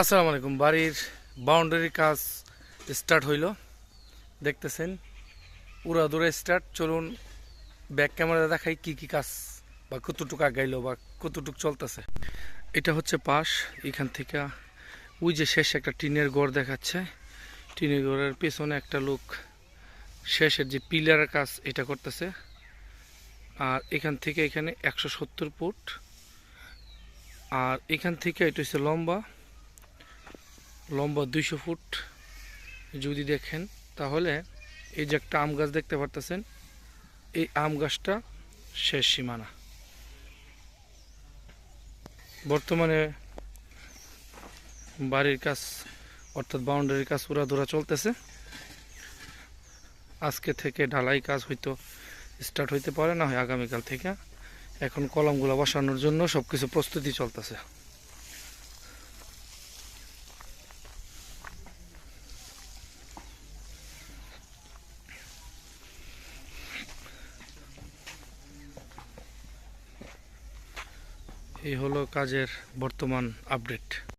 আসসালামু আলাইকুম। বাড়ির বাউন্ডারি কাজ স্টার্ট হইল। দেখতেছেন, উড়া দূরে স্টার্ট চলুন ব্যাক ক্যামেরা দেখাই কি কি কাজ বা কতটুকু আগাইলো বা কতটুকু চলতেছে। এটা হচ্ছে পাশ। এখান থেকে ওই যে শেষ একটা টিনের ঘর দেখাচ্ছে। টিনের ঘরের পেছনে একটা লোক শেষের যে পিলারের কাজ এটা করতেছে। আর এখান থেকে এখানে একশো সত্তর ফুট। আর এখান থেকে এটা হচ্ছে লম্বা। লম্বা দুইশো ফুট। যদি দেখেন, তাহলে এই যে একটা আম গাছ দেখতে পারতেছেন, এই আম গাছটা শেষ সীমানা। বর্তমানে বাড়ির কাজ, অর্থাৎ বাউন্ডারির কাজ উড়াধুরা চলতেছে। আজকে থেকে ঢালাই কাজ হয়তো স্টার্ট হইতে পারে, না হয় আগামীকাল থেকে। এখন কলমগুলো বসানোর জন্য সব কিছু প্রস্তুতি চলতেছে। এই হলো কাজের বর্তমান আপডেট